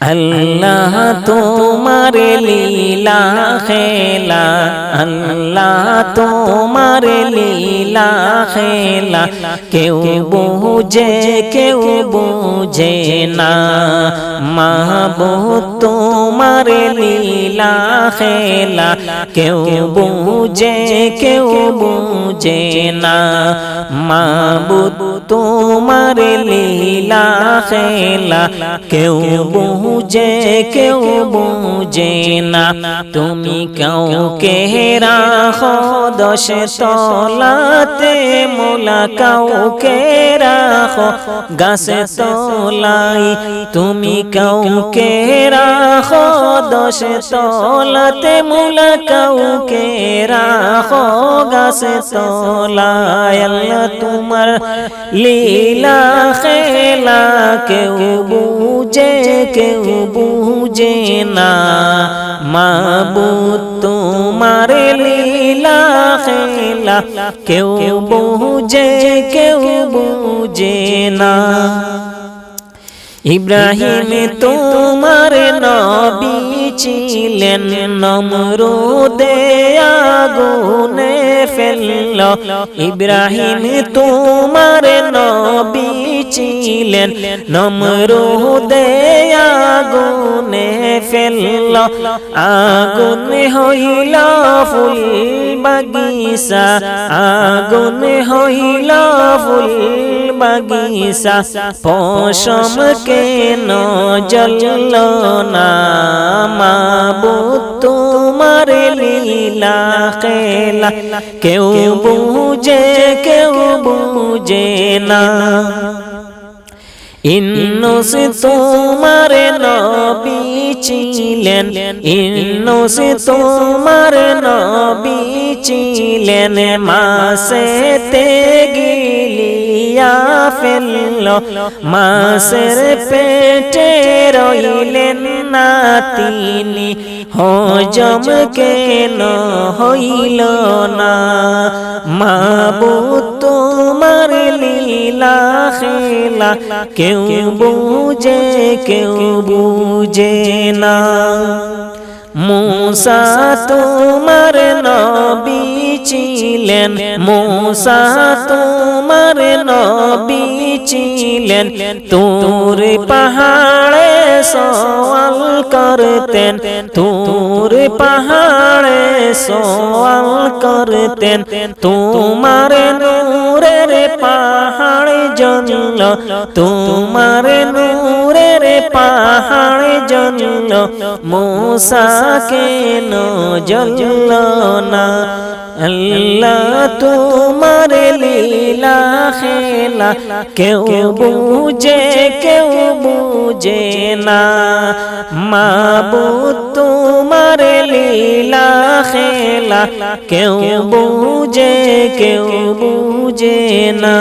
अल्लाह तुम्हारे लीला खेला। अल्लाह तुम्हारे लीला खेला। क्यों बूझे क्यों बूझे ना। महबूब तुम्हारे लीला खेला। क्यों बूझे क्यों बूझे ना। महाबू तुम्हारे लीला खेला। क्यों बूझ বুঝে কেউ বুঝে না তুমি কাউকে রাখো দশ তলাতে মোলা কাউকে রাখো গাছে তলাই তুমি কাউকে রাখো দশ তলাতে মোলা কাউকে রাখো গাছে তলায় আল্লাহ তোমার লীলা খেলা কেউ কেউ বুঝে না। মাবুদ তোমার লীলা খেলা। কেউ বুঝে কেউ বুঝে না। ইব্রাহিম তোমার নবী ছিলেন নমরুদে আগুনে ফেলল। ইব্রাহিম তোমার নবী ছিলেন নমরুদে আগুনে ফেলল। আগুন হইল ফুল বাগিসা আগুন হইল ফুল বাগিসা পশম কেন জল না? মাবুদ তোমার লীলা খেলা, কেউ বুঝে কেউ বুঝে না। ইন্নুস তোমার নবী ছিলেন। ইন্নুস তোমার নবী ছিলেন। মাসে তে গিলিয়া ফেলল। মাসের পেটে রইলেন না তিনি। হজম কেন হইল না? মাবুদ তোমার লীলা খেলা কেউ বুঝে কেউ বুঝে না মুসা তোমার নবী ছিলেন মুসা তোমার নবী ছিলেন তোর পাহাড়ে সওয়াল করতেন তোর পাহাড়ে সওয়াল করতেন তোমার নূরের পাহাড় জল তোমার নূরের পাহাড় জল মোসা কেন জল না আল্লাহ তোমার লীলা খেলা কেউ বুঝে কেউ বুঝে না মাবুদ তোমার লীলা খেলা কেউ বুঝে কেউ বুঝে না